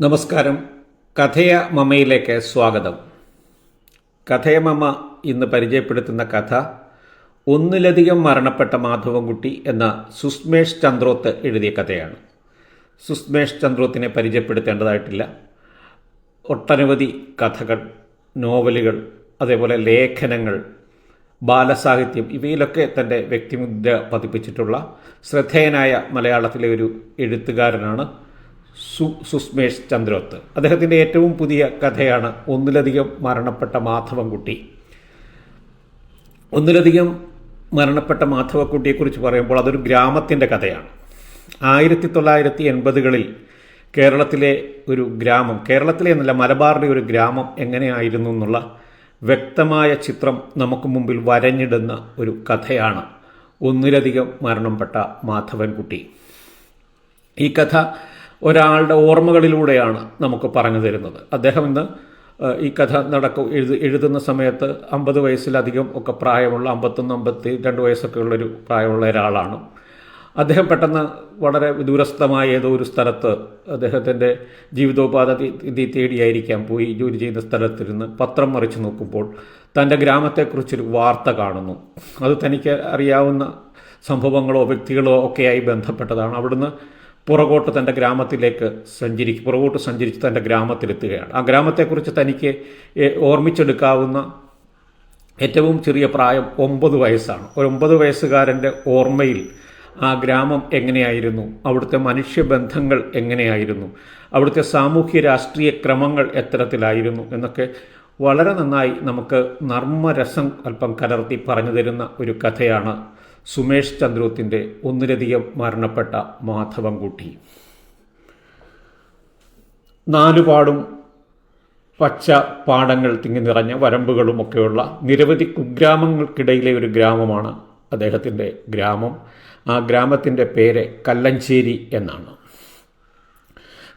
നമസ്കാരം. കഥയ മമയിലേക്ക് സ്വാഗതം. കഥയ മമ ഇന്ന് പരിചയപ്പെടുത്തുന്ന കഥ ഒന്നിലധികം മരണപ്പെട്ട മാധവൻകുട്ടി എന്ന സുസ്മേഷ് ചന്ദ്രോത്ത് എഴുതിയ കഥയാണ്. സുസ്മേഷ് ചന്ദ്രോത്തിനെ പരിചയപ്പെടുത്തേണ്ടതായിട്ടില്ല. ഒട്ടനവധി കഥകൾ നോവലുകൾ അതേപോലെ ലേഖനങ്ങൾ ബാലസാഹിത്യം ഇവയിലൊക്കെ തന്റെ വ്യക്തിമുദ്ര പതിപ്പിച്ചിട്ടുള്ള ശ്രദ്ധേയനായ മലയാളത്തിലെ ഒരു എഴുത്തുകാരനാണ് സു സുസ്മേഷ് ചന്ദ്രോത്ത്. അദ്ദേഹത്തിന്റെ ഏറ്റവും പുതിയ കഥയാണ് ഒന്നിലധികം മരണപ്പെട്ട മാധവൻകുട്ടി. ഒന്നിലധികം മരണപ്പെട്ട മാധവക്കുട്ടിയെക്കുറിച്ച് പറയുമ്പോൾ അതൊരു ഗ്രാമത്തിന്റെ കഥയാണ്. ആയിരത്തി തൊള്ളായിരത്തി എൺപതുകളിൽ കേരളത്തിലെ ഒരു ഗ്രാമം കേരളത്തിലെ എന്നല്ല മലബാറിലെ ഒരു ഗ്രാമം എങ്ങനെയായിരുന്നു എന്നുള്ള വ്യക്തമായ ചിത്രം നമുക്ക് മുമ്പിൽ വരഞ്ഞിടുന്ന ഒരു കഥയാണ് ഒന്നിലധികം മരണപ്പെട്ട മാധവൻകുട്ടി. ഈ കഥ ഒരാളുടെ ഓർമ്മകളിലൂടെയാണ് നമുക്ക് പറഞ്ഞു തരുന്നത്. അദ്ദേഹം ഇന്ന് ഈ കഥ നടക്കും എഴുതി എഴുതുന്ന സമയത്ത് അമ്പത് വയസ്സിലധികം ഒക്കെ പ്രായമുള്ള അമ്പത്തൊന്ന് അമ്പത്തി രണ്ട് വയസ്സൊക്കെ ഉള്ളൊരു പ്രായമുള്ള ഒരാളാണ്. അദ്ദേഹം പെട്ടെന്ന് വളരെ ദൂരസ്ഥമായ ഏതോ ഒരു സ്ഥലത്ത് അദ്ദേഹത്തിന്റെ ജീവിതോപാധി തേടിയായിരിക്കാം പോയി ജോലി ചെയ്യുന്ന സ്ഥലത്തിരുന്ന് പത്രം മറിച്ച് നോക്കുമ്പോൾ തന്റെ ഗ്രാമത്തെക്കുറിച്ചൊരു വാർത്ത കാണുന്നു. അത് തനിക്ക് അറിയാവുന്ന സംഭവങ്ങളോ വ്യക്തികളോ ഒക്കെയായി ബന്ധപ്പെട്ടതാണ്. അവിടുന്ന് പുറകോട്ട് തന്റെ ഗ്രാമത്തിലേക്ക് സഞ്ചരിക്കും പുറകോട്ട് സഞ്ചരിച്ച് തന്റെ ഗ്രാമത്തിലെത്തുകയാണ്. ആ ഗ്രാമത്തെക്കുറിച്ച് തനിക്ക് ഓർമ്മിച്ചെടുക്കാവുന്ന ഏറ്റവും ചെറിയ പ്രായം ഒമ്പത് വയസ്സാണ്. ഒരു ഒമ്പത് വയസ്സുകാരന്റെ ഓർമ്മയിൽ ആ ഗ്രാമം എങ്ങനെയായിരുന്നു? അവിടുത്തെ മനുഷ്യബന്ധങ്ങൾ എങ്ങനെയായിരുന്നു? അവിടുത്തെ സാമൂഹ്യ രാഷ്ട്രീയ ക്രമങ്ങൾ എത്തരത്തിലായിരുന്നു? എന്നൊക്കെ വളരെ നന്നായി നമുക്ക് നർമ്മരസം അല്പം കലർത്തി പറഞ്ഞു തരുന്ന ഒരു കഥയാണ് സുമേഷ് ചന്ദ്രൂത്തിന്റെ ഒന്നിലധികം മരണപ്പെട്ട മാധവൻകുട്ടി. നാലുപാടും പച്ച പാടങ്ങൾ തിങ്ങി നിറഞ്ഞ വരമ്പുകളും ഒക്കെയുള്ള നിരവധി കുഗ്രാമങ്ങൾക്കിടയിലെ ഒരു ഗ്രാമമാണ് അദ്ദേഹത്തിന്റെ ഗ്രാമം. ആ ഗ്രാമത്തിന്റെ പേര് കല്ലഞ്ചേരി എന്നാണ്.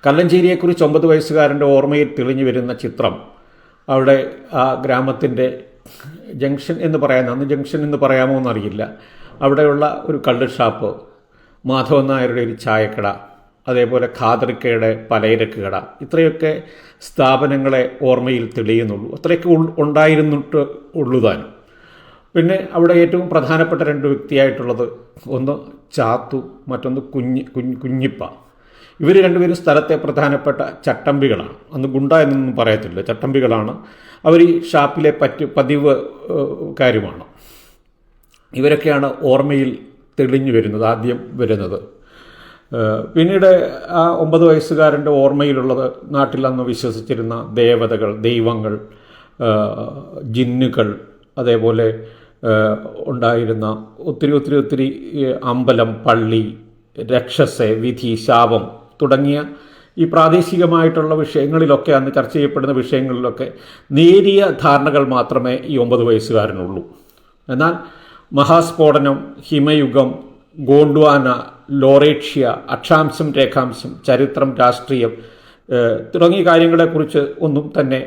കല്ലഞ്ചേരിയെക്കുറിച്ച് ഒമ്പത് വയസ്സുകാരന്റെ ഓർമ്മയിൽ തെളിഞ്ഞു വരുന്ന ചിത്രം അവിടെ ആ ഗ്രാമത്തിന്റെ ജംഗ്ഷൻ എന്ന് പറയാൻ അന്ന് ജംഗ്ഷൻ എന്ന് പറയാമോ എന്നറിയില്ല. അവിടെയുള്ള ഒരു കള്ള് ഷാപ്പ് മാധവൻ നായരുടെ ഒരു ചായക്കട അതേപോലെ ഖാദറിക്കയുടെ പലയിരക്ക് കട. ഇത്രയൊക്കെ സ്ഥാപനങ്ങളെ ഓർമ്മയിൽ തെളിയുന്നുള്ളൂ. അത്രയൊക്കെ ഉണ്ടായിരുന്നിട്ട് ഉള്ളു താനും. പിന്നെ അവിടെ ഏറ്റവും പ്രധാനപ്പെട്ട രണ്ട് വ്യക്തിയായിട്ടുള്ളത് ഒന്ന് ചാത്തു മറ്റൊന്ന് കുഞ്ഞി കുഞ്ഞ് കുഞ്ഞിപ്പ. ഇവർ രണ്ടുപേരും സ്ഥലത്തെ പ്രധാനപ്പെട്ട ചട്ടമ്പികളാണ്. അന്ന് ഗുണ്ട എന്നൊന്നും പറയത്തില്ല. ചട്ടമ്പികളാണ്. അവർ ഈ ഷാപ്പിലെ പറ്റ് പതിവ് കാര്യമാണ്. ഇവരൊക്കെയാണ് ഓർമ്മയിൽ തെളിഞ്ഞു വരുന്നത് ആദ്യം വരുന്നത്. പിന്നീട് ആ ഒമ്പത് വയസ്സുകാരന്റെ ഓർമ്മയിലുള്ളത് നാട്ടിൽ അന്ന് വിശ്വസിച്ചിരുന്ന ദേവതകൾ ദൈവങ്ങൾ ജിന്നുകൾ അതേപോലെ ഉണ്ടായിരുന്ന ഒത്തിരി ഒത്തിരി ഒത്തിരി അമ്പലം പള്ളി രക്ഷസ് വിധി ശാപം തുടങ്ങിയ ഈ പ്രാദേശികമായിട്ടുള്ള വിഷയങ്ങളിലൊക്കെ അന്ന് ചർച്ച ചെയ്യപ്പെടുന്ന വിഷയങ്ങളിലൊക്കെ നേരിയ ധാരണകൾ മാത്രമേ ഈ ഒമ്പത് വയസ്സുകാരനുള്ളൂ. എന്നാൽ മഹാസ്ഫോടനം ഹിമയുഗം ഗോണ്ട്വാന ലോറേഷ്യ അക്ഷാംശം രേഖാംശം ചരിത്രം രാഷ്ട്രീയം തുടങ്ങിയ കാര്യങ്ങളെക്കുറിച്ച് ഒന്നും തന്നെ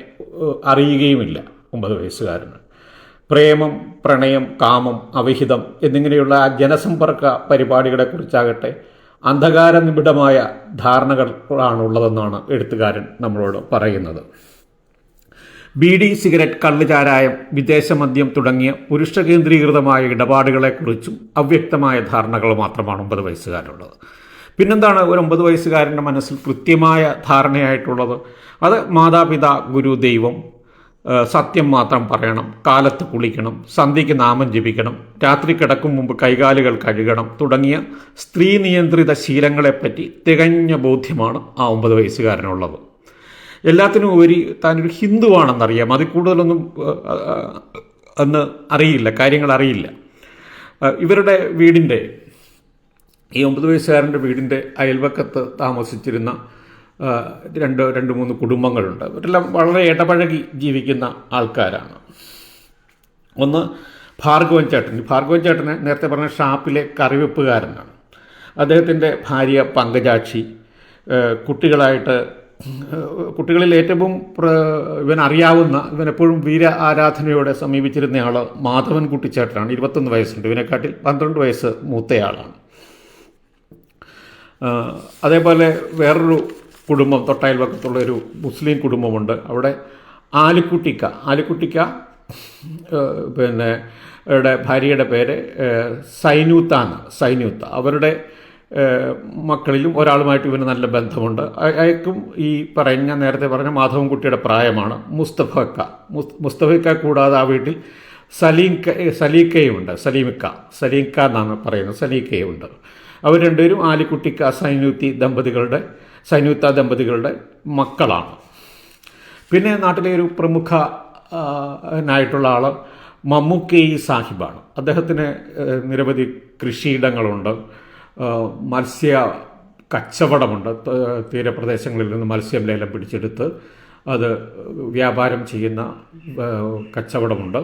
അറിയുകയുമില്ല ഒമ്പത് വയസ്സുകാരന്. പ്രേമം പ്രണയം കാമം അവിഹിതം എന്നിങ്ങനെയുള്ള ജനസമ്പർക്ക പരിപാടികളെക്കുറിച്ചാകട്ടെ അന്ധകാര നിബിഡമായ ധാരണകളാണുള്ളതെന്നാണ് എഴുത്തുകാരൻ നമ്മളോട് പറയുന്നത്. ബീഡി സിഗരറ്റ് കള്ളുചാരായം വിദേശമദ്യം തുടങ്ങിയ പുരുഷ കേന്ദ്രീകൃതമായ ഇടപാടുകളെക്കുറിച്ചും അവ്യക്തമായ ധാരണകൾ മാത്രമാണ് ഒമ്പത് വയസ്സുകാരുള്ളത്. പിന്നെന്താണ് ഒരു ഒമ്പത് വയസ്സുകാരന്റെ മനസ്സിൽ കൃത്യമായ ധാരണയായിട്ടുള്ളത്? അത് മാതാപിതാ ഗുരു ദൈവം സത്യം മാത്രം പറയണം കാലത്ത് കുളിക്കണം സന്ധ്യയ്ക്ക് നാമം ജപിക്കണം രാത്രി കിടക്കും മുമ്പ് കൈകാലുകൾ കഴുകണം തുടങ്ങിയ സ്ത്രീ നിയന്ത്രിത ശീലങ്ങളെപ്പറ്റി തികഞ്ഞ ബോധ്യമാണ് ആ ഒമ്പത് വയസ്സുകാരനുള്ളത്. എല്ലാത്തിനും ഉപരി താനൊരു ഹിന്ദുവാണെന്നറിയാം. അതിൽ കൂടുതലൊന്നും അന്ന് അറിയില്ല കാര്യങ്ങൾ അറിയില്ല. ഇവരുടെ വീടിന്റെ ഈ ഒമ്പത് വയസ്സുകാരന്റെ വീടിന്റെ അയൽവക്കത്ത് താമസിച്ചിരുന്ന രണ്ട് രണ്ട് മൂന്ന് കുടുംബങ്ങളുണ്ട്. അവരെല്ലാം വളരെ ഇടപഴകി ജീവിക്കുന്ന ആൾക്കാരാണ്. ഒന്ന് ഭാർഗവൻ ചേട്ടൻ. ഭാർഗവൻ ചേട്ടനെ നേരത്തെ പറഞ്ഞ ഷാപ്പിലെ കറിവെപ്പുകാരനാണ്. അദ്ദേഹത്തിന്റെ ഭാര്യ പങ്കജാക്ഷി കുട്ടികളായിട്ട് കുട്ടികളിൽ ഏറ്റവും ഇവൻ അറിയാവുന്ന ഇവൻ എപ്പോഴും വീര ആരാധനയോടെ സമീപിച്ചിരുന്നയാൾ മാധവൻ കുട്ടിച്ചേട്ടനാണ്. ഇരുപത്തൊന്ന് വയസ്സുണ്ട്. ഇവനെക്കാട്ടിൽ പന്ത്രണ്ട് വയസ്സ് മൂത്തയാളാണ്. അതേപോലെ വേറൊരു കുടുംബം തൊട്ടയൽവക്കത്തുള്ള ഒരു മുസ്ലിം കുടുംബമുണ്ട്. അവിടെ ആലിക്കുട്ടിക്ക. ആലിക്കുട്ടിക്ക പിന്നെ ഭാര്യയുടെ പേര് സൈനൂത്ത എന്ന് സൈനൂത്ത അവരുടെ മക്കളിലും ഒരാളുമായിട്ട് ഇവന് നല്ല ബന്ധമുണ്ട്. അയാൾക്കും ഈ പറയുന്ന ഞാൻ നേരത്തെ പറഞ്ഞ മാധവൻകുട്ടിയുടെ പ്രായമാണ് മുസ്തഫക്ക മുസ് മുസ്തഫക്ക കൂടാതെ ആ വീട്ടിൽ സലീംക സലീക്കയുമുണ്ട് സലീമിക്ക സലീംക്ക എന്നാണ് പറയുന്നത്. സലീക്കയുമുണ്ട് അവർ രണ്ടുപേരും ആലിക്കുട്ടിക്ക സൈനൂത്തി ദമ്പതികളുടെ സൈനൂത്ത ദമ്പതികളുടെ മക്കളാണ്. പിന്നെ നാട്ടിലെ ഒരു പ്രമുഖ ആ, നായിട്ടുള്ള ആൾ മമ്മൂക്കൈ സാഹിബാണ്. അദ്ദേഹത്തിന് നിരവധി കൃഷിയിടങ്ങളുണ്ട്. മത്സ്യ കച്ചവടമുണ്ട്. തീരപ്രദേശങ്ങളിൽ നിന്ന് മത്സ്യം ലേലം പിടിച്ചെടുത്ത് അത് വ്യാപാരം ചെയ്യുന്ന കച്ചവടമുണ്ട്.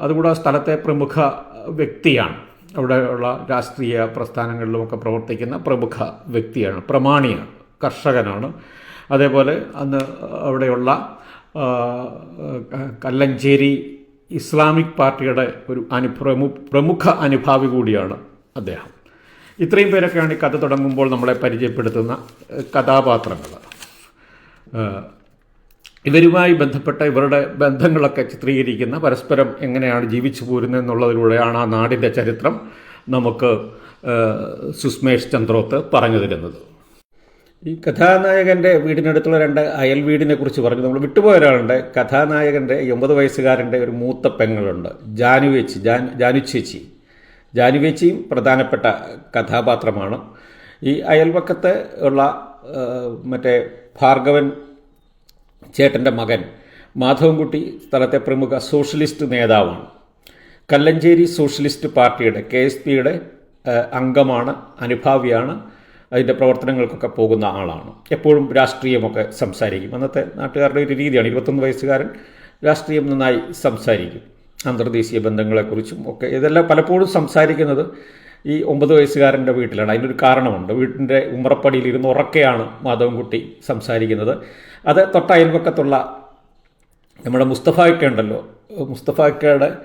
അതുകൂടാ സ്ഥലത്തെ പ്രമുഖ വ്യക്തിയാണ്. അവിടെയുള്ള രാഷ്ട്രീയ പ്രസ്ഥാനങ്ങളിലുമൊക്കെ പ്രവർത്തിക്കുന്ന പ്രമുഖ വ്യക്തിയാണ്. പ്രമാണിയാണ് കർഷകനാണ്. അതേപോലെ അന്ന് അവിടെയുള്ള കല്ലഞ്ചേരി ഇസ്ലാമിക് പാർട്ടിയുടെ ഒരു അനുപ്രമു പ്രമുഖ അനുഭാവി കൂടിയാണ് അദ്ദേഹം. ഇത്രയും പേരൊക്കെയാണ് ഈ കഥ തുടങ്ങുമ്പോൾ നമ്മളെ പരിചയപ്പെടുത്തുന്ന കഥാപാത്രങ്ങൾ. ഇവരുമായി ബന്ധപ്പെട്ട ഇവരുടെ ബന്ധങ്ങളൊക്കെ ചിത്രീകരിക്കുന്ന പരസ്പരം എങ്ങനെയാണ് ജീവിച്ചു പോരുന്നത് എന്നുള്ളതിലൂടെയാണ് ആ നാടിന്റെ ചരിത്രം നമുക്ക് സുസ്മേഷ് ചന്ദ്രോത്ത് പറഞ്ഞു തരുന്നത്. ഈ കഥാനായകന്റെ വീടിനടുത്തുള്ള രണ്ട് അയൽ വീടിനെ കുറിച്ച് പറഞ്ഞു നമ്മൾ വിട്ടുപോയ ഒരാളുണ്ട്. കഥാനായകന്റെ എൺപത് വയസ്സുകാരന്റെ ഒരു മൂത്ത പെങ്ങളുണ്ട്. ജാനുവേച്ചി ജാൻ ജാനുച്ചേച്ചി. ജാനുവേച്ചിയും പ്രധാനപ്പെട്ട കഥാപാത്രമാണ്. ഈ അയൽവക്കത്ത് ഉള്ള മറ്റേ ഭാർഗവൻ ചേട്ടന്റെ മകൻ മാധവൻകുട്ടി സ്ഥലത്തെ പ്രമുഖ സോഷ്യലിസ്റ്റ് നേതാവാണ്. കല്ലഞ്ചേരി സോഷ്യലിസ്റ്റ് പാർട്ടിയുടെ കെ എസ് പിയുടെ അംഗമാണ് അനുഭാവിയാണ്. അതിന്റെ പ്രവർത്തനങ്ങൾക്കൊക്കെ പോകുന്ന ആളാണ്. എപ്പോഴും രാഷ്ട്രീയമൊക്കെ സംസാരിക്കും. അന്നത്തെ നാട്ടുകാരുടെ ഒരു രീതിയാണ്. ഇരുപത്തൊന്ന് വയസ്സുകാരൻ രാഷ്ട്രീയം നന്നായി സംസാരിക്കും. അന്തർദേശീയ ബന്ധങ്ങളെക്കുറിച്ചും ഒക്കെ. ഇതെല്ലാം പലപ്പോഴും സംസാരിക്കുന്നത് ഈ ഒമ്പത് വയസ്സുകാരന്റെ വീട്ടിലാണ്. അതിനൊരു കാരണമുണ്ട്. വീട്ടിന്റെ ഉമ്മറപ്പടിയിൽ ഇരുന്ന് ഉറക്കെയാണ് മാധവൻകുട്ടി സംസാരിക്കുന്നത്. അത് തൊട്ട അയൽപക്കത്തുള്ള നമ്മുടെ മുസ്തഫായ്ക്ക ഉണ്ടല്ലോ. മുസ്തഫായ്ക്കയുടെ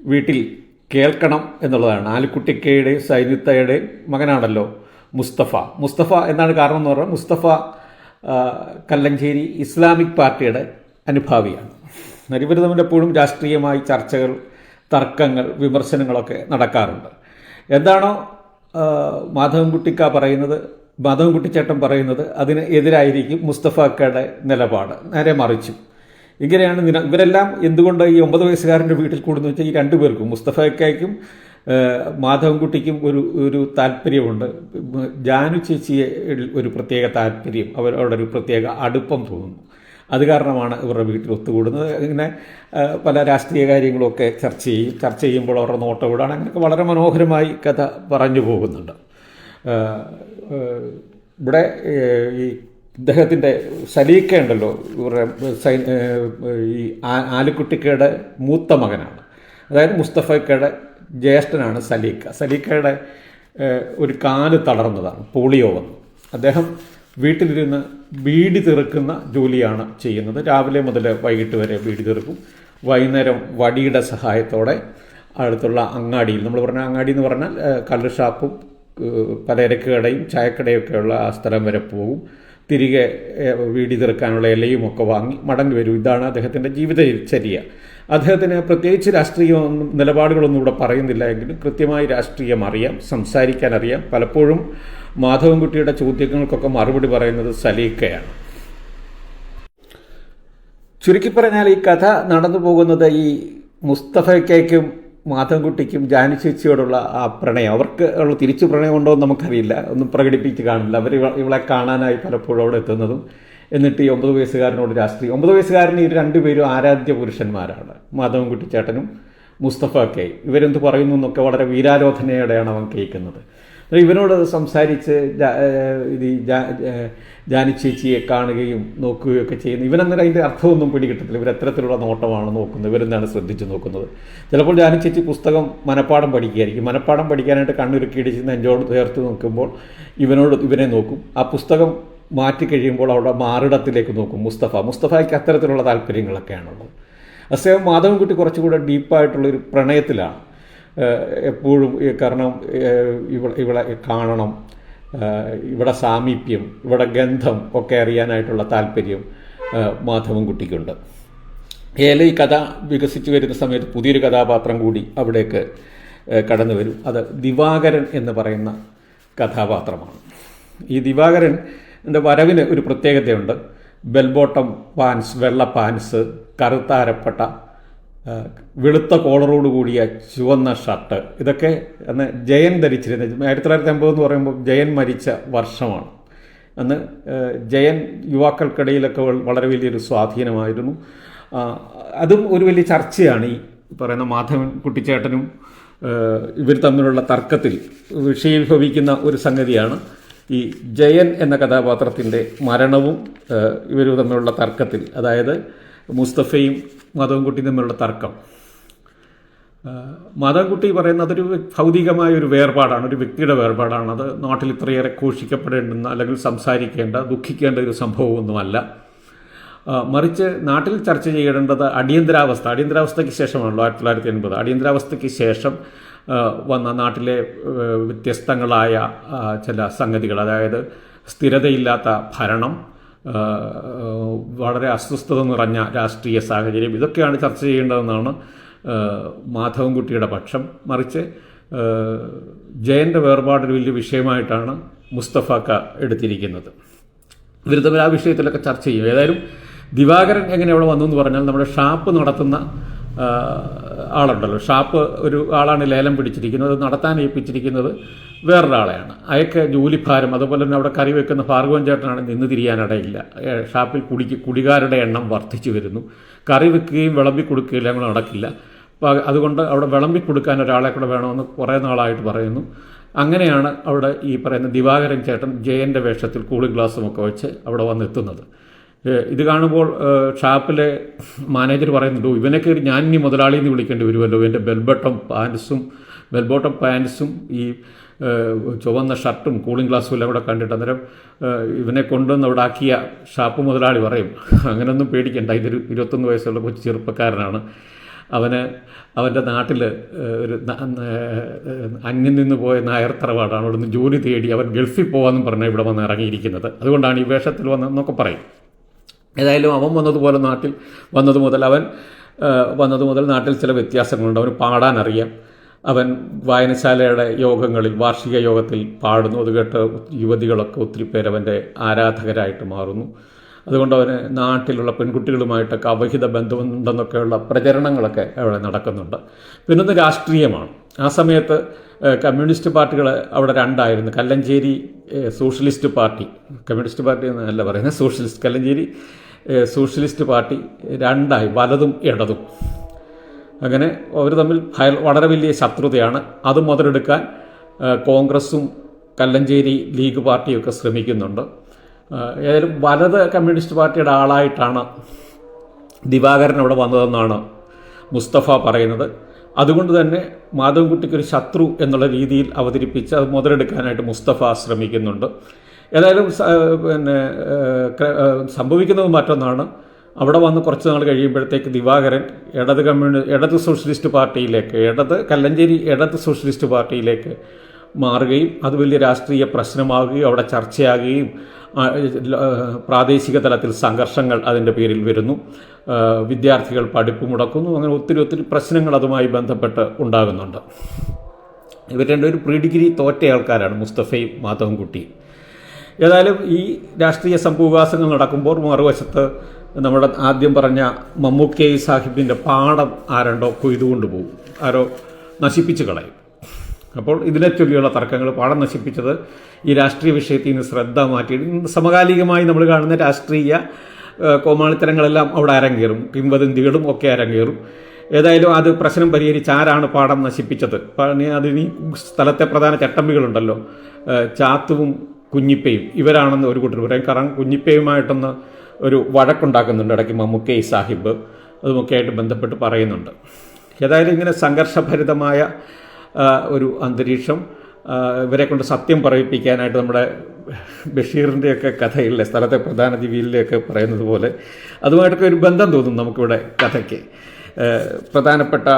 വീട്ടിൽ കേൾക്കണം എന്നുള്ളതാണ്. ആലിക്കുട്ടിക്കയുടെയും സൈനിത്തയുടെയും മകനാണല്ലോ മുസ്തഫ. മുസ്തഫ എന്നാണ് കാരണം എന്ന് പറഞ്ഞാൽ മുസ്തഫ കല്ലഞ്ചേരി ഇസ്ലാമിക് പാർട്ടിയുടെ അനുഭാവിയാണ്. ഇവർ തമ്മിൽ എപ്പോഴും രാഷ്ട്രീയമായി ചർച്ചകൾ തർക്കങ്ങൾ വിമർശനങ്ങളൊക്കെ നടക്കാറുണ്ട്. എന്താണോ മാധവൻകുട്ടിക്ക പറയുന്നത് മാധവൻകുട്ടിച്ചേട്ടൻ പറയുന്നത് അതിന് എതിരായിരിക്കും മുസ്തഫാക്കയുടെ നിലപാട്. നേരെ മറിച്ചു. ഇങ്ങനെയാണ് ഇവരെല്ലാം എന്തുകൊണ്ട് ഈ ഒമ്പത് വയസ്സുകാരന്റെ വീട്ടിൽ കൂടുന്നു വെച്ചാൽ ഈ രണ്ടുപേർക്കും മുസ്തഫയ്ക്കും മാധവൻകുട്ടിക്കും ഒരു ഒരു താല്പര്യമുണ്ട്. ജാനു ചേച്ചിയെ ഒരു പ്രത്യേക താല്പര്യം അവരോടൊരു പ്രത്യേക അടുപ്പം തോന്നുന്നു. അത് കാരണമാണ് ഇവരുടെ വീട്ടിൽ ഒത്തുകൂടുന്നത്. ഇങ്ങനെ പല രാഷ്ട്രീയ കാര്യങ്ങളൊക്കെ ചർച്ച ചെയ്യും ചർച്ച ചെയ്യുമ്പോൾ അവരുടെ നോട്ടം വിടാണ് അങ്ങനെയൊക്കെ വളരെ മനോഹരമായി കഥ പറഞ്ഞു പോകുന്നുണ്ട്. ഇവിടെ ഈ ഇദ്ദേഹത്തിന്റെ സലീക്ക ഉണ്ടല്ലോ. ഇവരുടെ സൈ ഈ ആലിക്കുട്ടിക്കയുടെ മൂത്ത മകനാണ്. അതായത് മുസ്തഫക്കയുടെ ജ്യേഷ്ഠനാണ് സലീക്ക സലീക്കയുടെ ഒരു കാൽ തളർന്നതാണ് പോളിയോ വന്നു. അദ്ദേഹം വീട്ടിലിരുന്ന് ബീഡി തീർക്കുന്ന ജോലിയാണ് ചെയ്യുന്നത്. രാവിലെ മുതൽ വൈകിട്ട് വരെ ബീഡി തീർക്കും. വൈകുന്നേരം വടിയുടെ സഹായത്തോടെ അടുത്തുള്ള അങ്ങാടിയിൽ നമ്മൾ പറഞ്ഞ അങ്ങാടി എന്ന് പറഞ്ഞാൽ കള്ള് ഷാപ്പും പലചരക്ക് കടയും ചായക്കടയൊക്കെയുള്ള ആ സ്ഥലം വരെ പോകും. തിരികെ വീടി തീർക്കാനുള്ള ഇലയും ഒക്കെ വാങ്ങി മടങ്ങി വരും. ഇതാണ് അദ്ദേഹത്തിന്റെ ജീവിതചര്യ അദ്ദേഹത്തിന് പ്രത്യേകിച്ച് രാഷ്ട്രീയ നിലപാടുകളൊന്നും ഇവിടെ പറയുന്നില്ല എങ്കിലും കൃത്യമായി രാഷ്ട്രീയം അറിയാം സംസാരിക്കാൻ അറിയാം. പലപ്പോഴും മാധവൻകുട്ടിയുടെ ചോദ്യങ്ങൾക്കൊക്കെ മറുപടി പറയുന്നത് സലീക്കയാണ് ചുരുക്കി പറഞ്ഞാൽ ഈ കഥ നടന്നു പോകുന്നത് ഈ മുസ്തഫയ്ക്കും മാധവൻകുട്ടിക്കും ജാനി ചേച്ചിയോടുള്ള ആ പ്രണയം. അവർക്ക് ഉള്ള തിരിച്ചു പ്രണയം ഉണ്ടോ എന്ന് നമുക്കറിയില്ല. ഒന്നും പ്രകടിപ്പിച്ച് കാണില്ല. അവർ ഇവളെ കാണാനായി പലപ്പോഴും അവിടെ എത്തുന്നതും എന്നിട്ട് ഈ ഒമ്പത് വയസ്സുകാരനോട് രാഷ്ട്രീയം. ഒമ്പത് വയസ്സുകാരന് ഈ രണ്ടുപേരും ആരാധ്യ പുരുഷന്മാരാണ്. മാധവൻകുട്ടി ചേട്ടനും മുസ്തഫ കെ. ഇവരെന്ത് പറയുന്നു എന്നൊക്കെ വളരെ വീരാരോധനയോടെയാണ് അവൻ കേൾക്കുന്നത്. ഇവനോട് സംസാരിച്ച് ഇത് ജാനി ചേച്ചിയെ കാണുകയും നോക്കുകയും ഒക്കെ ചെയ്യുന്നു. ഇവനന്നേരം അതിന്റെ അർത്ഥമൊന്നും പിടികിട്ടത്തില്ല. ഇവർ എത്തരത്തിലുള്ള നോട്ടമാണ് നോക്കുന്നത്. ഇവരെന്താണ് ശ്രദ്ധിച്ച് നോക്കുന്നത്? ചിലപ്പോൾ ജാനി ചേച്ചി പുസ്തകം മനപ്പാടം പഠിക്കുകയായിരിക്കും. മനപ്പാടം പഠിക്കാനായിട്ട് കണ്ണുരുക്കി ഇടിച്ച് നെഞ്ചോട് ചേർത്ത് നോക്കുമ്പോൾ ഇവനോട് ഇവനെ നോക്കും. ആ പുസ്തകം മാറ്റി കഴിയുമ്പോൾ അവിടെ മാറിടത്തിലേക്ക് നോക്കും മുസ്തഫ. മുസ്തഫയ്ക്ക് അത്തരത്തിലുള്ള താല്പര്യങ്ങളൊക്കെയാണുള്ളത്. അസേം മാധവൻകുട്ടി കുറച്ചുകൂടെ ഡീപ്പായിട്ടുള്ളൊരു പ്രണയത്തിലാണ്. എപ്പോഴും കാരണം ഇവിടെ ഇവളെ കാണണം ഇവിടെ സാമീപ്യം ഇവിടെ ഗന്ധം ഒക്കെ അറിയാനായിട്ടുള്ള താല്പര്യം മാധവൻകുട്ടിക്കുണ്ട്. ഏല ഈ കഥ വികസിച്ചു വരുന്ന സമയത്ത് പുതിയൊരു കഥാപാത്രം കൂടി അവിടേക്ക് കടന്നു വരും. അത് ദിവാകരൻ എന്ന് പറയുന്ന കഥാപാത്രമാണ്. ഈ ദിവാകരൻ എന്റെ വരവിന് ഒരു പ്രത്യേകതയുണ്ട്. ബെൽബോട്ടം പാൻസ് വെള്ള പാൻസ് കറുത്ത അരപ്പട്ട വെളുത്ത കോളറോട് കൂടിയ ചുവന്ന ഷർട്ട് ഇതൊക്കെ അന്ന് ജയൻ ധരിച്ചിരുന്നത്. ആയിരത്തി തൊള്ളായിരത്തി അമ്പത് എന്ന് പറയുമ്പോൾ ജയൻ മരിച്ച വർഷമാണ്. അന്ന് ജയൻ യുവാക്കൾക്കിടയിലൊക്കെ വളരെ വലിയൊരു സ്വാധീനമായിരുന്നു. അതും ഒരു വലിയ ചർച്ചയാണ് ഈ പറയുന്ന മാധവൻ കുട്ടിച്ചേട്ടനും ഇവർ തമ്മിലുള്ള തർക്കത്തിൽ വിഷയീഭവിക്കുന്ന ഒരു സംഗതിയാണ്. ഈ ജയൻ എന്ന കഥാപാത്രത്തിന്റെ മരണവും ഇവർ തമ്മിലുള്ള തർക്കത്തിൽ അതായത് മുസ്തഫയും മാധവൻകുട്ടിയും തമ്മിലുള്ള തർക്കം. മാധവൻകുട്ടി പറയുന്നത് അതൊരു ഭൗതികമായ ഒരു വേർപാടാണ് ഒരു വ്യക്തിയുടെ വേർപാടാണ്. അത് നാട്ടിൽ ഇത്രയേറെ ഘോഷിക്കപ്പെടേണ്ടുന്ന അല്ലെങ്കിൽ സംസാരിക്കേണ്ട ദുഃഖിക്കേണ്ട ഒരു സംഭവമൊന്നുമല്ല. മറിച്ച് നാട്ടിൽ ചർച്ച ചെയ്യേണ്ടത് അടിയന്തരാവസ്ഥ. അടിയന്തരാവസ്ഥയ്ക്ക് ശേഷമാണല്ലോ ആയിരത്തി തൊള്ളായിരത്തി എൺപത്. അടിയന്തരാവസ്ഥയ്ക്ക് ശേഷം വന്ന നാട്ടിലെ വ്യത്യസ്തങ്ങളായ ചില സംഗതികൾ. അതായത് സ്ഥിരതയില്ലാത്ത ഭരണം വളരെ അസ്വസ്ഥത നിറഞ്ഞ രാഷ്ട്രീയ സാഹചര്യം. ഇതൊക്കെയാണ് ചർച്ച ചെയ്യേണ്ടതെന്നാണ് മാധവൻകുട്ടിയുടെ പക്ഷം. മറിച്ച് ജയന്റെ വേർപാടൊരു വലിയ വിഷയമായിട്ടാണ് മുസ്തഫാക്ക എടുത്തിരിക്കുന്നത്. ഇവർ തമ്മിൽ ആ വിഷയത്തിലൊക്കെ ചർച്ച ചെയ്യും. ഏതായാലും ദിവാകരൻ എങ്ങനെ അവിടെ വന്നു എന്ന് പറഞ്ഞാൽ നമ്മുടെ ഷാപ്പ് നടത്തുന്ന ആളുണ്ടല്ലോ. ഷാപ്പ് ഒരു ആളാണ് ലേലം പിടിച്ചിരിക്കുന്നത് നടത്താൻ ഏൽപ്പിച്ചിരിക്കുന്നത് വേറൊരാളെയാണ്. അയക്ക് ജോലിഭാരം അതുപോലെ തന്നെ അവിടെ കറി വെക്കുന്ന ഭാർഗവൻ ചേട്ടനാണ് നിന്ന് തിരിയാനിടയില്ല. ഷാപ്പിൽ കുടിക്ക് കുടികാരുടെ എണ്ണം വർദ്ധിച്ചു വരുന്നു. കറി വെക്കുകയും വിളമ്പി കൊടുക്കുകയും അങ്ങനെ നടക്കില്ല. അതുകൊണ്ട് അവിടെ വിളമ്പി കൊടുക്കാൻ ഒരാളെ കൂടെ വേണമെന്ന് കുറേ നാളായിട്ട് പറയുന്നു. അങ്ങനെയാണ് അവിടെ ഈ പറയുന്ന ദിവാകരൻ ചേട്ടൻ ജയന്റെ വേഷത്തിൽ കൂളിംഗ് ഗ്ലാസ്സും ഒക്കെ വെച്ച് അവിടെ വന്നെത്തുന്നത്. ഇത് കാണുമ്പോൾ ഷാപ്പിലെ മാനേജർ പറയുന്നുണ്ട് "ഓ, ഇവനെ കയറി ഞാൻ ഇനി മുതലാളി എന്ന് വിളിക്കേണ്ടി വരുമല്ലോ. എന്റെ ബെൽബട്ടം പാൻസും ബെൽബോട്ടം പാൻസും ഈ ചുവന്ന ഷർട്ടും കൂളിംഗ് ഗ്ലാസ്സും എല്ലാം കൂടെ കണ്ടിട്ട് അന്നേരം ഇവനെ കൊണ്ടുവന്ന് അവിടെ ആക്കിയ ഷാപ്പ് മുതലാളി പറയും അങ്ങനെയൊന്നും പേടിക്കണ്ട. ഇതൊരു ഇരുപത്തൊന്ന് വയസ്സുള്ള കൊച്ചു ചെറുപ്പക്കാരനാണ്. അവന് അവന്റെ നാട്ടിൽ ഒരു അന്യം നിന്ന് പോയ നായർ തറവാടാണ്. അവിടെ നിന്ന് ജോലി തേടി അവൻ ഗൾഫിൽ പോകാമെന്നും പറഞ്ഞാൽ ഇവിടെ വന്ന് ഇറങ്ങിയിരിക്കുന്നത്. അതുകൊണ്ടാണ് ഈ വേഷത്തിൽ വന്നതെന്നൊക്കെ പറയും. ഏതായാലും അവൻ വന്നതുപോലെ നാട്ടിൽ വന്നത് മുതൽ അവൻ വന്നത് മുതൽ നാട്ടിൽ ചില വ്യത്യാസങ്ങളുണ്ട്. അവന് പാടാൻ അറിയാം. അവൻ വായനശാലയുടെ യോഗങ്ങളിൽ വാർഷിക യോഗത്തിൽ പാടുന്നു. അത് കേട്ട് യുവതികളൊക്കെ ഒത്തിരി പേരവന്റെ ആരാധകരായിട്ട് മാറുന്നു. അതുകൊണ്ട് അവന് നാട്ടിലുള്ള പെൺകുട്ടികളുമായിട്ടൊക്കെ അവഹിത ബന്ധമുണ്ടെന്നൊക്കെയുള്ള പ്രചരണങ്ങളൊക്കെ അവിടെ നടക്കുന്നുണ്ട്. പിന്നൊന്ന് രാഷ്ട്രീയമാണ്. ആ സമയത്ത് കമ്മ്യൂണിസ്റ്റ് പാർട്ടികൾ അവിടെ രണ്ടായിരുന്നു. Kallanchery socialist party. Communist party എന്നല്ല പറയുന്നത് സോഷ്യലിസ്റ്റ്. കല്ലഞ്ചേരി സോഷ്യലിസ്റ്റ് പാർട്ടി രണ്ടായി വലതും ഇടതും. അങ്ങനെ അവർ തമ്മിൽ വളരെ വലിയ ശത്രുതയാണ്. അത് മുതലെടുക്കാൻ കോൺഗ്രസും കല്ലഞ്ചേരി ലീഗ് പാർട്ടിയൊക്കെ ശ്രമിക്കുന്നുണ്ട്. ഏതായാലും വലത് കമ്മ്യൂണിസ്റ്റ് പാർട്ടിയുടെ ആളായിട്ടാണ് ദിവാകരൻ അവിടെ വന്നതെന്നാണ് മുസ്തഫ പറയുന്നത്. അതുകൊണ്ട് തന്നെ മാധവൻകുട്ടിക്ക് ഒരു ശത്രു എന്നുള്ള രീതിയിൽ അവതരിപ്പിച്ച് അത് മുതലെടുക്കാനായിട്ട് മുസ്തഫ ശ്രമിക്കുന്നുണ്ട്. ഏതായാലും പിന്നെ സംഭവിക്കുന്നത് മറ്റൊന്നാണ്. അവിടെ വന്ന് കുറച്ച് നാൾ കഴിയുമ്പോഴത്തേക്ക് ദിവാകരൻ ഇടത് കമ്മ്യൂണി ഇടത് സോഷ്യലിസ്റ്റ് പാർട്ടിയിലേക്ക് ഇടത് കല്ലഞ്ചേരി ഇടത് സോഷ്യലിസ്റ്റ് പാർട്ടിയിലേക്ക് മാറുകയും അത് വലിയ രാഷ്ട്രീയ പ്രശ്നമാകുകയും അവിടെ ചർച്ചയാകുകയും പ്രാദേശിക തലത്തിൽ സംഘർഷങ്ങൾ അതിന്റെ പേരിൽ വരുന്നു. വിദ്യാർത്ഥികൾ പഠിപ്പ് മുടക്കുന്നു. അങ്ങനെ ഒത്തിരി ഒത്തിരി പ്രശ്നങ്ങൾ അതുമായി ബന്ധപ്പെട്ട് ഉണ്ടാകുന്നുണ്ട്. ഇവർ രണ്ടുപേരും പ്രീ ഡിഗ്രി തോറ്റ ആൾക്കാരാണ് മുസ്തഫയും മാധവൻകുട്ടിയും ഏതായാലും ഈ രാഷ്ട്രീയ സംഭവവികാസങ്ങൾ നടക്കുമ്പോൾ മറുവശത്ത് നമ്മുടെ ആദ്യം പറഞ്ഞ മമ്മൂക്കൈ സാഹിബിന്റെ പാടം ആരണ്ടോ കൊയ്തുകൊണ്ട് പോകും. ആരോ നശിപ്പിച്ച് കളയും. അപ്പോൾ ഇതിനെ ചൊല്ലിയുള്ള തർക്കങ്ങൾ പാടം നശിപ്പിച്ചത് ഈ രാഷ്ട്രീയ വിഷയത്തിൽ നിന്ന് ശ്രദ്ധ മാറ്റി സമകാലികമായി നമ്മൾ കാണുന്ന രാഷ്ട്രീയ കോമാളിത്തരങ്ങളെല്ലാം അവിടെ അരങ്ങേറും. കിംവദന്തികളും ഒക്കെ അരങ്ങേറും. ഏതായാലും അത് പ്രശ്നം പരിഹരിച്ച് ആരാണ് പാടം നശിപ്പിച്ചത്? അതിന് സ്ഥലത്തെ പ്രധാന ചട്ടമ്പികളുണ്ടല്ലോ. ചാത്തുവും കുഞ്ഞിപ്പയും. ഇവരാണെന്ന് ഒരു കൂട്ടർ പറയും. കാരണം കുഞ്ഞിപ്പയുമായിട്ടൊന്ന് ഒരു വഴക്കുണ്ടാക്കുന്നുണ്ട് ഇടയ്ക്ക് മമ്മൂക്കൈ സാഹിബ്. അതുമൊക്കെയായിട്ട് ബന്ധപ്പെട്ട് പറയുന്നുണ്ട്. ഏതായാലും ഇങ്ങനെ സംഘർഷഭരിതമായ ഒരു അന്തരീക്ഷം. ഇവരെ കൊണ്ട് സത്യം പറയിപ്പിക്കാനായിട്ട് നമ്മുടെ ബഷീറിന്റെയൊക്കെ കഥയിലെ സ്ഥലത്തെ പ്രധാന ജീവിയിലെയൊക്കെ പറയുന്നത് പോലെ അതുമായിട്ടൊക്കെ ഒരു ബന്ധം തോന്നും നമുക്കിവിടെ കഥയ്ക്ക്. പ്രധാനപ്പെട്ട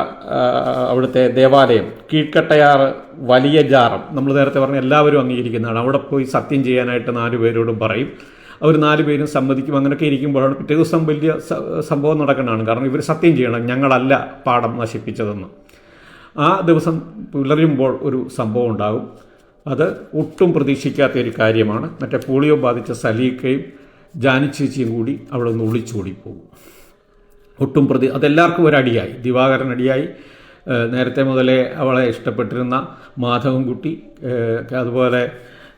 അവിടുത്തെ ദേവാലയം കീഴ്ക്കട്ടയാറ് വലിയ ജാറം. നമ്മൾ നേരത്തെ പറഞ്ഞ എല്ലാവരും അംഗീകരിക്കുന്നതാണ്. അവിടെ പോയി സത്യം ചെയ്യാനായിട്ട് നാല് പേരോടും പറയും. അവർ നാല് പേരും സമ്മതിക്കും. അങ്ങനെയൊക്കെ ഇരിക്കുമ്പോഴാണ് പിറ്റേ ദിവസം വലിയ സംഭവം നടക്കുന്നതാണ്. കാരണം ഇവർ സത്യം ചെയ്യണം. ഞങ്ങളല്ല പാടം നശിപ്പിച്ചതെന്ന്. ആ ദിവസം പുലരുമ്പോൾ ഒരു സംഭവം ഉണ്ടാകും. അത് ഒട്ടും പ്രതീക്ഷിക്കാത്ത ഒരു കാര്യമാണ്. മറ്റേ പോളിയോ ബാധിച്ച സലീക്കയും ജാനിച്ചേച്ചിയും കൂടി അവിടെ നിന്ന് ഒളിച്ചോടിപ്പോകും. ഒട്ടും പ്രതി അതെല്ലാവർക്കും ഒരടിയായി. ദിവാകരൻ അടിയായി. നേരത്തെ മുതലേ അവളെ ഇഷ്ടപ്പെട്ടിരുന്ന മാധവൻകുട്ടി അതുപോലെ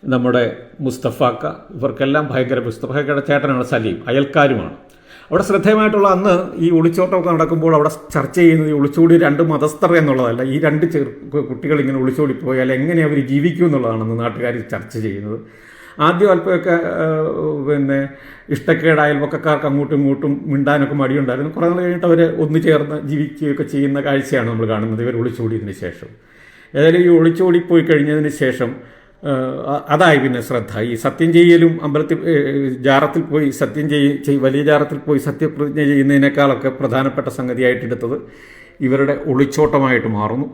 നമ്മുടെ മുസ്തഫാക്ക ഇവർക്കെല്ലാം ഭയങ്കര മുസ്തഫാക്കയുടെ ചേട്ടനാണ് സലീം. അയൽക്കാരുമാണ്. അവിടെ ശ്രദ്ധേയമായിട്ടുള്ള അന്ന് ഈ ഒളിച്ചോട്ടമൊക്കെ നടക്കുമ്പോൾ അവിടെ ചർച്ച ചെയ്യുന്നത് ഈ ഒളിച്ചോടി രണ്ട് മതസ്ഥർ എന്നുള്ളതല്ല ഈ രണ്ട് ചെറു കുട്ടികൾ ഇങ്ങനെ ഒളിച്ചോടി പോയാൽ എങ്ങനെ അവർ ജീവിക്കും എന്നുള്ളതാണെന്ന് നാട്ടുകാർ ചർച്ച ചെയ്യുന്നത്. ആദ്യം അല്പമൊക്കെ പിന്നെ ഇഷ്ടക്കേട് അയൽവക്കക്കാർക്ക് അങ്ങോട്ടും ഇങ്ങോട്ടും മിണ്ടാനൊക്കെ മടിയുണ്ടായിരുന്നു. കുറേ നാൾ കഴിഞ്ഞിട്ട് അവർ ഒന്നു ചേർന്ന് ജീവിക്കുകയൊക്കെ ചെയ്യുന്ന കാഴ്ചയാണ് നമ്മൾ കാണുന്നത് ഇവർ ഒളിച്ചോടിയതിന് ശേഷം. ഏതായാലും ഈ ഒളിച്ചോടി പോയി കഴിഞ്ഞതിന് ശേഷം അതായി പിന്നെ ശ്രദ്ധ. ഈ സത്യം ചെയ്യലും അമ്പലത്തിൽ ജാറത്തിൽ പോയി സത്യം ചെയ്യ വലിയ ജാറത്തിൽ പോയി സത്യപ്രതിജ്ഞ ചെയ്യുന്നതിനേക്കാളൊക്കെ പ്രധാനപ്പെട്ട സംഗതിയായിട്ട് എടുത്തത് ഇവരുടെ ഒളിച്ചോട്ടമായിട്ട് മാറുന്നു.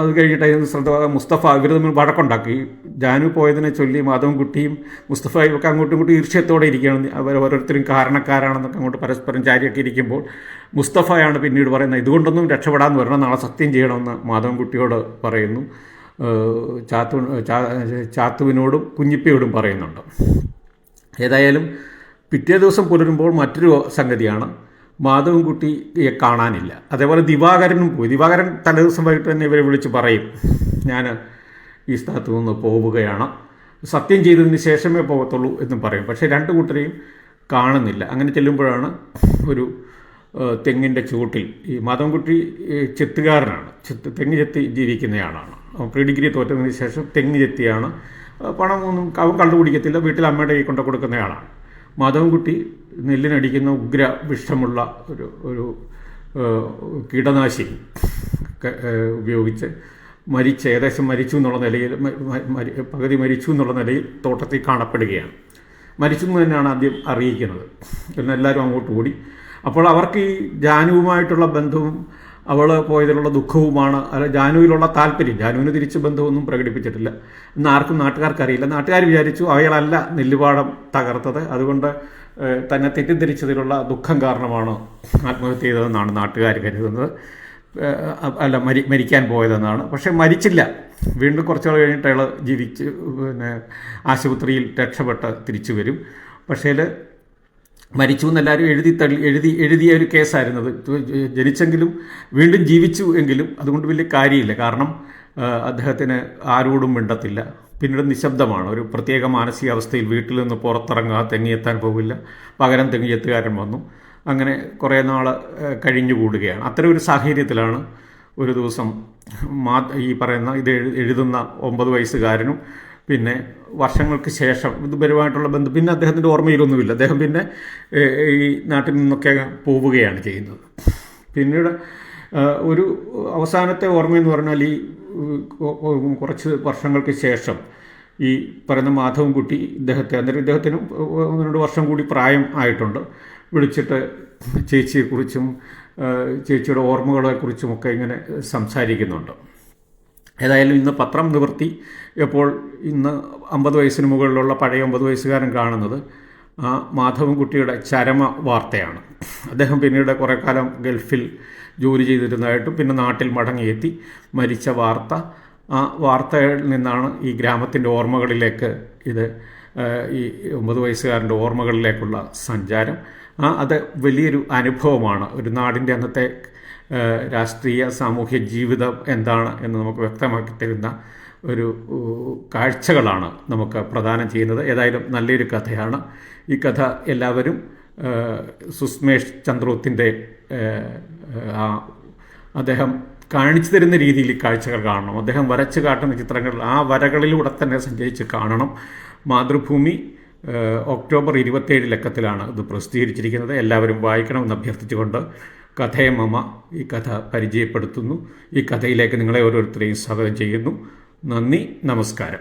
അത് കഴിഞ്ഞിട്ട് അതിന് ശ്രദ്ധ മുസ്തഫ ഇവർ തമ്മിൽ വഴക്കുണ്ടാക്കി. ജാനു പോയതിനെ ചൊല്ലി മാധവൻകുട്ടിയും മുസ്തഫ ഇവർക്ക് അങ്ങോട്ടും ഇങ്ങോട്ടും ഈർഷ്യത്തോടെ ഇരിക്കുകയാണ്. അവർ ഓരോരുത്തരും കാരണക്കാരാണെന്നൊക്കെ അങ്ങോട്ട് പരസ്പരം ചാരിയൊക്കെ ഇരിക്കുമ്പോൾ മുസ്തഫയാണ് പിന്നീട് പറയുന്നത് ഇതുകൊണ്ടൊന്നും രക്ഷപ്പെടാമെന്ന് വരണം നാളെ സത്യം ചെയ്യണമെന്ന് മാധവൻകുട്ടിയോട് പറയുന്നു. ചാത്തു ചാത്തുവിനോടും കുഞ്ഞിപ്പയോടും പറയുന്നുണ്ട്. ഏതായാലും പിറ്റേ ദിവസം പുലരുമ്പോൾ മറ്റൊരു സംഗതിയാണ്. മാധവൻകുട്ടിയെ കാണാനില്ല. അതേപോലെ ദിവാകരനും പോയി. ദിവാകരൻ തലേദിവസം വൈകിട്ട് തന്നെ ഇവരെ വിളിച്ച് പറയും ഞാൻ ഈ സ്ഥലത്ത് നിന്ന് പോവുകയാണ്. സത്യം ചെയ്തതിന് ശേഷമേ പോകത്തുള്ളൂ എന്നും പറയും. പക്ഷേ രണ്ട് കൂട്ടരെയും കാണുന്നില്ല. അങ്ങനെ ചെല്ലുമ്പോഴാണ് ഒരു തെങ്ങിന്റെ ചൂട്ടിൽ ഈ മാധവൻകുട്ടി ചെത്തുകാരനാണ്. ചെത്ത് തെങ്ങ് ചെത്തി ജീവിക്കുന്നയാളാണ് പ്രീ ഡിഗ്രി തോറ്റതിന് ശേഷം തെങ്ങ് ചെത്തിയാണ് പണമൊന്നും അവൻ കണ്ടുപിടിക്കത്തില്ല. വീട്ടിൽ അമ്മയുടെ കൈ കൊണ്ട് കൊടുക്കുന്നയാളാണ് മാധവൻകുട്ടി നെല്ലിനടിക്കുന്ന ഉഗ്ര വിഷമുള്ള ഒരു ഒരു കീടനാശി കീടനാശിനി ഉപയോഗിച്ച് മരിച്ച് ഏകദേശം മരിച്ചു എന്നുള്ള നിലയിൽ പകുതി മരിച്ചു എന്നുള്ള നിലയിൽ തോട്ടത്തിൽ കാണപ്പെടുകയാണ്. മരിച്ചു എന്ന് തന്നെയാണ് ആദ്യം അറിയിക്കുന്നത്. പിന്നെ എല്ലാവരും അങ്ങോട്ട് കൂടി അപ്പോൾ അവർക്ക് ഈ ജാനുവുമായിട്ടുള്ള ബന്ധവും അവൾ പോയതിലുള്ള ദുഃഖവുമാണ് അല്ല ജാനുവിലുള്ള താല്പര്യം. ജാനുവിന് തിരിച്ച് ബന്ധമൊന്നും പ്രകടിപ്പിച്ചിട്ടില്ല. എന്ന് ആർക്കും നാട്ടുകാർക്കറിയില്ല. നാട്ടുകാർ വിചാരിച്ചു അയാളല്ല നെല്ലുപാടം തകർത്തത്. അതുകൊണ്ട് തന്നെ തെറ്റിദ്ധരിച്ചതിലുള്ള ദുഃഖം കാരണമാണ് ആത്മഹത്യ ചെയ്തതെന്നാണ് നാട്ടുകാർ കരുതുന്നത്. അല്ല മരി മരിക്കാൻ പോയതെന്നാണ്. പക്ഷേ മരിച്ചില്ല. വീണ്ടും കുറച്ചു നാൾ കഴിഞ്ഞിട്ട് അയാൾ ജീവിച്ച് പിന്നെ ആശുപത്രിയിൽ രക്ഷപ്പെട്ട് തിരിച്ചു വരും. പക്ഷേ മരിച്ചു എന്നെല്ലാവരും എഴുതി തള്ളി എഴുതി എഴുതിയ ഒരു കേസായിരുന്നു അത് ജനിച്ചെങ്കിലും വീണ്ടും ജീവിച്ചു എങ്കിലും അതുകൊണ്ട് വലിയ കാര്യമില്ല. കാരണം അദ്ദേഹത്തിന് ആരോടും മിണ്ടത്തില്ല. പിന്നീട് നിശബ്ദമാണ്. ഒരു പ്രത്യേക മാനസികാവസ്ഥയിൽ വീട്ടിൽ നിന്ന് പുറത്തിറങ്ങുക തെങ്ങിയെത്താൻ പോകില്ല പകരം തെങ്ങിയെത്തുകാരൻ വന്നു. അങ്ങനെ കുറേ നാൾ കഴിഞ്ഞുകൂടുകയാണ്. അത്തരം ഒരു സാഹചര്യത്തിലാണ് ഒരു ദിവസം മാ ഈ പറയുന്ന ഇത് എഴുതുന്ന ഒമ്പത് വയസ്സുകാരനും പിന്നെ വർഷങ്ങൾക്ക് ശേഷം ഇതുപരമായിട്ടുള്ള ബന്ധം. പിന്നെ അദ്ദേഹത്തിന്റെ ഓർമ്മയിലൊന്നുമില്ല. അദ്ദേഹം പിന്നെ ഈ നാട്ടിൽ നിന്നൊക്കെ പോവുകയാണ് ചെയ്യുന്നത്. പിന്നീട് ഒരു അവസാനത്തെ ഓർമ്മയെന്ന് പറഞ്ഞാൽ ഈ കുറച്ച് വർഷങ്ങൾക്ക് ശേഷം ഈ പറയുന്ന മാധവൻകുട്ടി ഇദ്ദേഹത്തെ അന്നേരം ഇദ്ദേഹത്തിന് ഒന്ന് രണ്ട് വർഷം കൂടി പ്രായം ആയിട്ടുണ്ട്. വിളിച്ചിട്ട് ചേച്ചിയെക്കുറിച്ചും ചേച്ചിയുടെ ഓർമ്മകളെക്കുറിച്ചുമൊക്കെ ഇങ്ങനെ സംസാരിക്കുന്നുണ്ട്. ഏതായാലും ഇന്ന് പത്രം നിവൃത്തി എപ്പോൾ ഇന്ന് അമ്പത് വയസ്സിന് മുകളിലുള്ള പഴയ ഒമ്പത് വയസ്സുകാരൻ കാണുന്നത് മാധവൻകുട്ടിയുടെ ചരമ വാർത്തയാണ്. അദ്ദേഹം പിന്നീട് കുറേ കാലം ഗൾഫിൽ ജോലി ചെയ്തിരുന്നതായിട്ടും പിന്നെ നാട്ടിൽ മടങ്ങിയെത്തി മരിച്ച വാർത്ത. ആ വാർത്തയിൽ നിന്നാണ് ഈ ഗ്രാമത്തിന്റെ ഓർമ്മകളിലേക്ക് ഇത് ഈ ഒമ്പത് വയസ്സുകാരന്റെ ഓർമ്മകളിലേക്കുള്ള സഞ്ചാരം. അത് വലിയൊരു അനുഭവമാണ്. ഒരു നാടിന്റെ അന്നത്തെ രാഷ്ട്രീയ സാമൂഹ്യ ജീവിതം എന്താണ് എന്ന് നമുക്ക് വ്യക്തമാക്കി തരുന്ന ഒരു കാഴ്ചകളാണ് നമുക്ക് പ്രദാനം ചെയ്യുന്നത്. ഏതായാലും നല്ലൊരു കഥയാണ്. ഈ കഥ എല്ലാവരും സുസ്മേഷ് ചന്ദ്രോത്തിന്റെ അദ്ദേഹം കാണിച്ചു തരുന്ന രീതിയിൽ കാഴ്ചകൾ കാണണം. അദ്ദേഹം വരച്ച് കാട്ടുന്ന ചിത്രങ്ങൾ ആ വരകളിലൂടെ തന്നെ സഞ്ചരിച്ച് കാണണം. മാതൃഭൂമി ഒക്ടോബർ ഇരുപത്തേഴ് ലക്കത്തിലാണ് ഇത് പ്രസിദ്ധീകരിച്ചിരിക്കുന്നത്. എല്ലാവരും വായിക്കണമെന്ന് അഭ്യർത്ഥിച്ചുകൊണ്ട് കഥയമമ്മ ഈ കഥ പരിചയപ്പെടുത്തുന്നു. ഈ കഥയിലേക്ക് നിങ്ങളെ ഓരോരുത്തരെയും സ്വാഗതം ചെയ്യുന്നു. നന്ദി നമസ്കാരം.